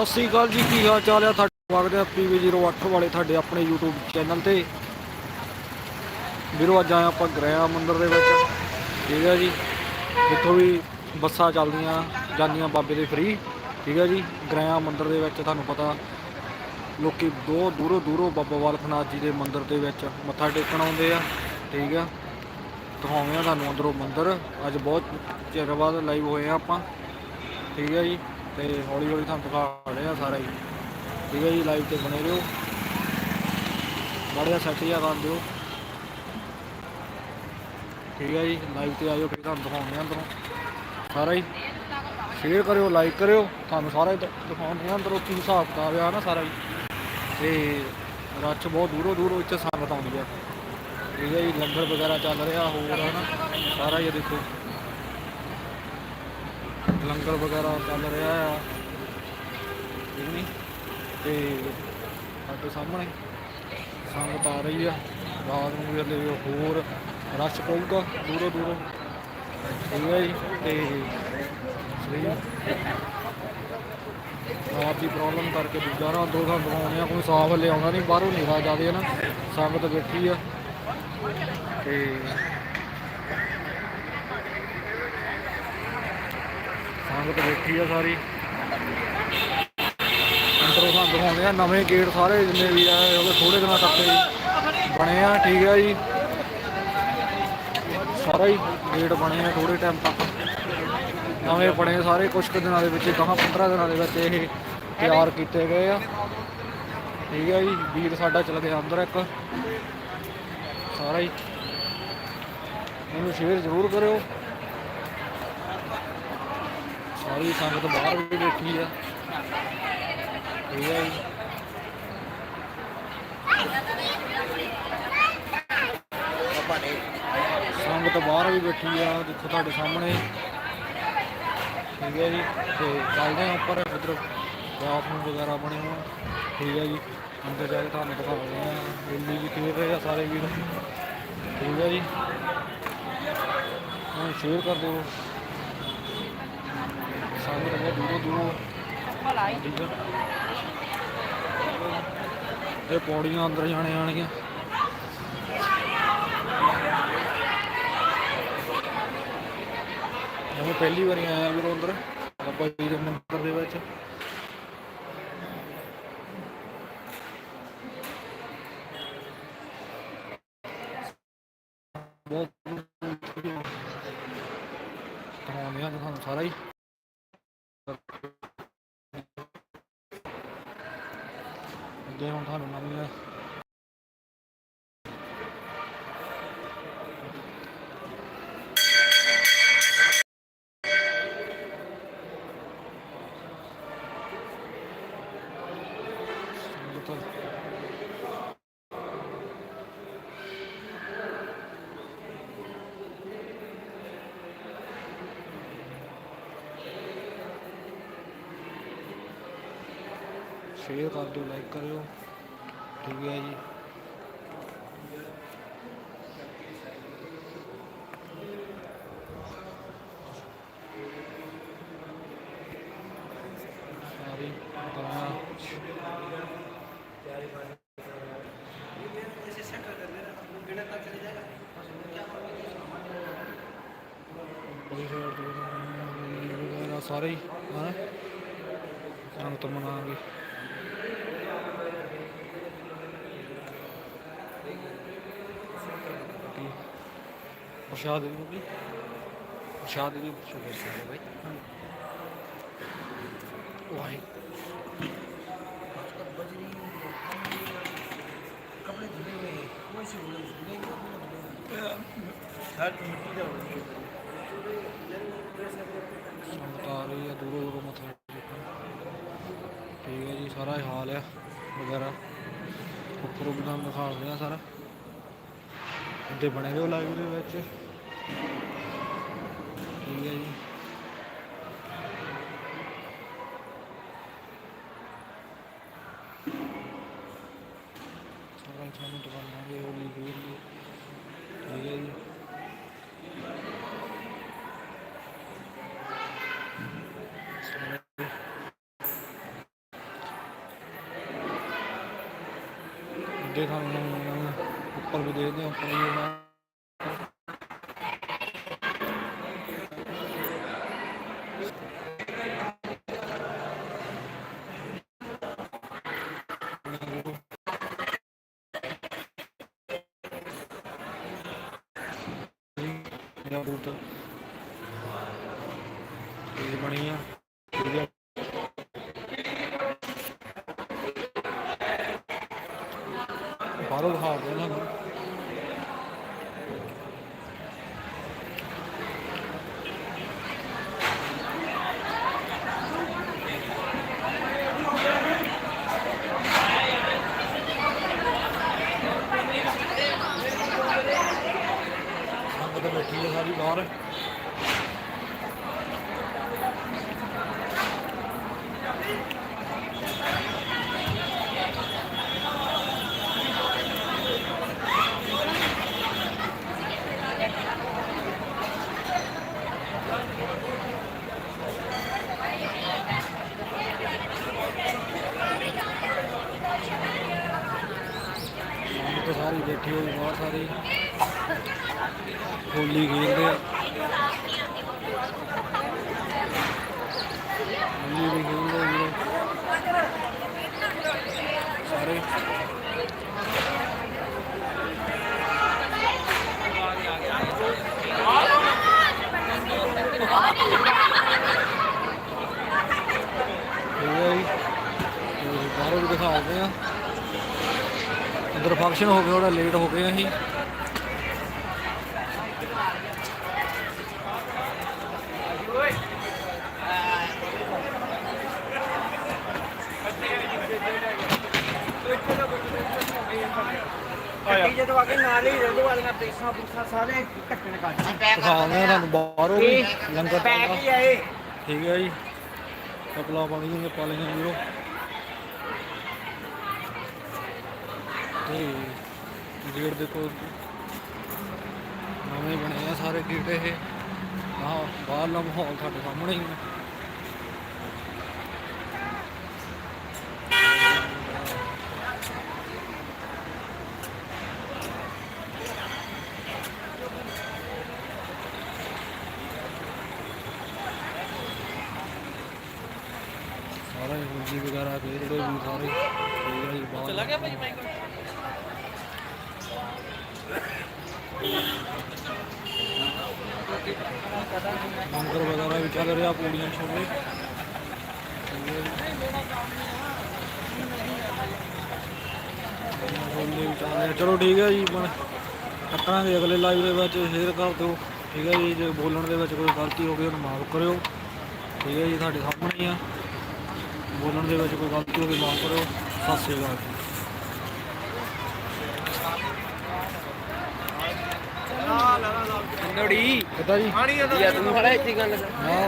ਸਤਿ ਸ੍ਰੀ ਅਕਾਲ ਜੀ, ਕੀ ਹਾਲ ਚਾਲ ਆ? ਤੁਹਾਡਾ ਸਵਾਗਤ ਹੈ PV08 ਵਾਲੇ ਤੁਹਾਡੇ ਆਪਣੇ YouTube ਚੈਨਲ ਤੇ। ਵੀਰੋ, ਅੱਜ ਆਏ ਆਪਾਂ ਗ੍ਰਹਿਆ ਮੰਦਿਰ ਦੇ ਵਿੱਚ। ਠੀਕ ਹੈ ਜੀ। ਇੱਥੋਂ ਵੀ ਬੱਸਾਂ ਚੱਲਦੀਆਂ, ਜਾਂਦੀਆਂ ਬਾਬੇ ਦੇ ਫ੍ਰੀ ਠੀਕ ਹੈ ਜੀ। ਗ੍ਰਹਿਆ ਮੰਦਿਰ ਦੇ ਵਿੱਚ ਤੁਹਾਨੂੰ ਪਤਾ, ਲੋਕੀ ਦੋ ਦੂਰੋਂ ਦੂਰੋਂ ਬਾਬਾ ਬਾਲਕ ਨਾਥ ਜੀ ਦੇ ਮੰਦਿਰ ਦੇ ਵਿੱਚ ਮੱਥਾ ਟੇਕਣ ਆਉਂਦੇ ਆ। ਠੀਕ ਆ ਦਿਖਾਉਂਦੇ ਆ ਤੁਹਾਨੂੰ ਅੰਦਰੋਂ ਮੰਦਿਰ। ਅੱਜ ਬਹੁਤ ਚਿਰ ਬਾਅਦ ਲਾਈਵ ਹੋਏ ਆ ਆਪਾਂ। ਠੀਕ ਹੈ ਜੀ। ਤੇ ਹੌਲੀ ਹੌਲੀ ਤੁਹਾਨੂੰ ਦਿਖਾ ਰਹੇ ਆ ਸਾਰਾ। ਹੀ ਠੀਕ ਹੈ ਜੀ ਲਾਈਵ ਤੇ ਬਣੇ ਰਹੋ। ਬੜਿਆ ਸੈੱਟ ਜਿਹਾ ਕਰ ਦਿਓ। ਠੀਕ ਹੈ ਜੀ ਲਾਈਵ ਤੇ ਆਇਓ, ਫਿਰ ਤੁਹਾਨੂੰ ਦਿਖਾਉਂਦੇ ਆ ਅੰਦਰੋਂ। ਸਾਰਾ ਹੀ। ਸ਼ੇਅਰ ਕਰਿਓ ਲਾਈਕ ਕਰਿਓ। ਤੁਹਾਨੂੰ ਸਾਰਾ ਹੀ ਦ- ਦਿਖਾਉਂਦੇ ਆ ਅੰਦਰੋਂ ਕੀ ਹਿਸਾਬ ਕਿਤਾਬ ਆ, ਨਾ ਸਾਰਾ ਹੀ। ਤੇ ਰੱਛ ਬਹੁਤ ਦੂਰੋਂ ਦੂਰੋਂ ਇੱਥੇ ਸੰਗਤ ਆਉਂਦੀ ਆ। ਠੀਕ ਹੈ ਜੀ, ਲੰਗਰ ਵਗੈਰਾ ਚੱਲ ਰਿਹਾ ਹੋਰ ਹੈ ਨਾ ਸਾਰਾ ਹੀ ਇਹ ਦੇਖੋ। ਲੰਗਰ ਵਗੈਰਾ ਚੱਲ ਰਿਹਾ ਆ। ਠੀਕ ਨਹੀਂ ਤੇ ਸਾਡੇ ਸਾਹਮਣੇ ਸੰਗਤ ਆ ਰਹੀ ਆ। ਰਾਤ ਨੂੰ ਵੀ ਹਲੇ ਹੋਰ ਰਸ਼ ਪਊਗਾ, ਦੂਰੋਂ ਦੂਰੋਂ। ਠੀਕ ਹੈ ਜੀ, ਤੇ ਸਹੀ ਆਪ ਦੀ ਪ੍ਰੋਬਲਮ ਕਰਕੇ ਦੂਜਾ ਨਾ ਦੋ ਤੁਹਾਨੂੰ ਦਿਖਾਉਣੇ ਆ, ਕੋਈ ਸਾਫ਼ ਹਲੇ ਆਉਂਦਾ ਨਹੀਂ ਬਾਹਰੋਂ ਨਿਗਾ ਜਾਦੇ ਨਾ, ਸੰਗਤ ਬੈਠੀ ਆ। ਤੇ ਸੰਗਤ ਬੈਠੀ ਆ ਸਾਰੀ। ਅੰਦਰੋਂ ਸਾਨੂੰ ਦਿਖਾਉਂਦੇ ਆ, ਨਵੇਂ ਗੇਟ ਸਾਰੇ ਜਿੰਨੇ ਵੀ ਆ ਉਹ ਥੋੜੇ ਦਿਨਾਂ ਤੱਕ ਬਣੇ ਆ, ਠੀਕ ਆ ਜੀ। ਸਾਰਾ ਹੀ ਗੇਟ ਬਣੇ ਆ ਥੋੜੇ ਟਾਈਮ ਤੱਕ। ਨਵੇਂ ਬਣੇ ਸਾਰੇ ਕੁਝ ਕੁ ਦਿਨਾਂ ਦੇ ਵਿੱਚ ਕਹਾਂ 15 ਦਿਨਾਂ ਦੇ ਵਿੱਚ ਇਹ ਤਿਆਰ ਕੀਤੇ ਗਏ ਆ। ਠੀਕ ਹੈ ਜੀ ਵੀਰ ਸਾਡਾ ਚਲ ਗਿਆ ਅੰਦਰ ਇੱਕ। ਸਾਰਾ ਹੀ। ਇਹਨੂੰ ਸ਼ੇਅਰ ਜ਼ਰੂਰ ਕਰਿਓ। ਸਾਰੀ ਸੰਗਤ ਬਾਹਰ ਵੀ ਬੈਠੀ ਆ। ਠੀਕ ਹੈ ਜੀ। ਸੰਗਤ ਬਾਹਰ ਵੀ ਬੈਠੀ ਆ ਦੇਖੋ ਤੁਹਾਡੇ ਸਾਹਮਣੇ। ਠੀਕ ਹੈ ਜੀ। ਤੇ ਚੱਲਦੇ ਆ ਉੱਪਰ ਇਧਰ ਬਾਥਰੂਮ ਵਗੈਰਾ ਬਣੇ ਹੋਏ ਠੀਕ ਹੈ ਜੀ। ਅੰਦਰ ਜਾ ਕੇ ਤੁਹਾਨੂੰ ਦਿਖਾਉਂਦੇ ਆ। ਦਿੱਲੀ ਵੀ ਖੇਡ ਰਹੇ ਆ ਸਾਰੇ ਵੀਰ। ਠੀਕ ਹੈ ਜੀ। ਹੁਣ ਸ਼ੇਅਰ ਕਰ ਦਿਓ। ਸੰਗਤ ਬਹੁਤ ਦੂਰੋਂ ਦੂਰੋਂ। ਠੀਕ ਇਹ ਪੌੜੀਆਂ ਅੰਦਰ ਜਾਣੇ ਆਣਗੀਆਂ ਜਿਵੇਂ ਪਹਿਲੀ ਵਾਰੀ ਆਇਆ ਵੀਰੋ ਅੰਦਰ। ਬਾਬਾ ਜੀ ਦੇ ਮੰਦਿਰ ਦੇ ਵਿੱਚ। ਬਹੁਤ ਤੁਹਾਨੂੰ ਸਾਰਾ ਹੀ ਅੱਗੇ ਹੁਣ ਤੁਹਾਨੂੰ ਨਵੀਂ ਸੰਗਤ ਸ਼ੇਅਰ ਕਰ ਦਿਓ ਲਾਈਕ ਕਰਿਓ ਠੀਕ ਹੈ ਜੀ। ਸਾਰੀ ਗਾਂ ਵਗੈਰਾ ਸਾਰੇ ਹੀ, ਹਾਂ? ਸੰਗਤ ਮਨਾਵਾਂਗੇ। ਪ੍ਰਸ਼ਾਦ ਦੇ ਵੀ ਪ੍ਰਸ਼ਾਦ ਦੇ ਸ਼ੁਕਰ ਸਾਰੇ ਭਾਈ ਵਾਹਿ ਸੰਗਤ ਆ ਰਹੀ ਹੈ ਦੂਰੋਂ ਦੂਰੋਂ ਮੱਥਾ ਠੀਕ ਹੈ ਜੀ, ਸਾਰਾ ਇਹ ਹਾਲ ਆ ਵਗੈਰਾ। ਉੱਪਰੋਂ ਵੀ ਰਿਹਾ ਸਾਰਾ। ਅੱਗੇ ਬਣੇ ਰਹੋ ਲਾਈਵ ਦੇ ਵਿੱਚ। 굉장히 잠깐 잘못 들어갔나요? 여기 여기 여기 देखा मैंने ऊपर भी दे दें ऊपर भी ਮੇਰਾ ਬੂਟ ਇਹ ਬਣੀ ਆ ਵਧੀਆ ਬਾਹਰੋਂ ਦਿਖਾ ਦੇ ਨਾ ਸੰਗਤ ਬੈਠੀ ਹੈ ਸਾਰੀ ਬਾਹਰ ਸੰਗਤ ਸਾਰੀ ਬੈਠੀ ਹੋਈ ਬਹੁਤ ਸਾਰੀ ਹੋਲੀ ਖੇਡਦੇ ਆ ਹੋਲੀ ਵੀ ਖੇਡਦੇ ਆ ਵੀਰੇ ਸਾਰੇ ਠੀਕ ਹੈ ਜੀ ਤੇ ਬਾਹਰੋਂ ਵੀ ਦਿਖਾਉਂਦੇ ਆ ਅੰਦਰ ਫੰਕਸ਼ਨ ਹੋ ਗਿਆ ਥੋੜਾ ਲੇਟ ਹੋ ਗਏ ਅਸੀਂ। ਗੱਡੀ ਜਦੋਂ ਆ ਕੇ ਨਾਲ ਹੀ ਰੋਡ ਵਾਲੀਆਂ ਪੇਸਾਂ ਪੂਸਾਂ ਸਾਰੇ ਕੱਟਣ ਕੱਟ ਦਿਖਾਉਂਦੇ ਆ ਤੁਹਾਨੂੰ ਬਾਹਰੋਂ ਵੀ ਲੰਗਰ ਪੈਕ ਹੀ ਚੱਲਦਾ ਆਏ ਠੀਕ ਹੈ ਜੀ। ਕਪਲਾ ਪਾਣੀ ਦੀਆਂ ਪਾਲੀਆਂ ਵੀਰੋ ਤੇ ਗੇਟ ਦੇਖੋ ਨਵੇਂ ਬਣੇ ਆ ਸਾਰੇ ਗੇਟ ਇਹ। ਆਹ ਬਾਹਰਲਾ ਮਾਹੌਲ ਤੁਹਾਡੇ ਸਾਹਮਣੇ ਹੀ ਹੈ ਸਾਰੇ ਮੁੰਜੀ ਵਗੈਰਾ ਦੇ ਜਿਹੜੇ ਵੀ ਸਾਰੇ। ਚਲਾ ਗਿਆ ਭਾਈ ਮਾਈਕ ਮੰਦਰ ਵਗੈਰਾ ਵੀ ਚੱਲ ਰਿਹਾ, ਪੂੜੀਆਂ ਛੋਲੇ ਛੋਲੇ ਵੀ ਚੱਲ ਰਿਹਾ। ਚਲੋ ਠੀਕ ਹੈ ਜੀ, ਬਣ ਕੱਟਾਂਗੇ ਅਗਲੇ ਲਾਈਵ ਦੇ ਵਿੱਚ ਸ਼ੇਅਰ ਕਰ ਦਿਓ। ਠੀਕ ਹੈ ਜੀ, ਜੇ ਬੋਲਣ ਦੇ ਵਿੱਚ ਕੋਈ ਗਲਤੀ ਹੋ ਗਈ, ਉਹਨੂੰ ਮਾਫ ਕਰਿਓ। ਠੀਕ ਹੈ ਜੀ, ਤੁਹਾਡੇ ਸਾਹਮਣੇ ਆ। ਬੋਲਣ ਦੇ ਵਿੱਚ ਕੋਈ ਗਲਤੀ ਹੋਵੇ ਮਾਫ ਕਰਿਓ। ਸਤਿ ਸ਼੍ਰੀ ਅਕਾਲ ਨੜੀ ਕਿੱਦਾਂ ਜੀ। ਪਾਣੀ ਦਾ ਤੂੰ ਖੜਾ ਇੱਥੇ ਗੱਲ ਮੈਂ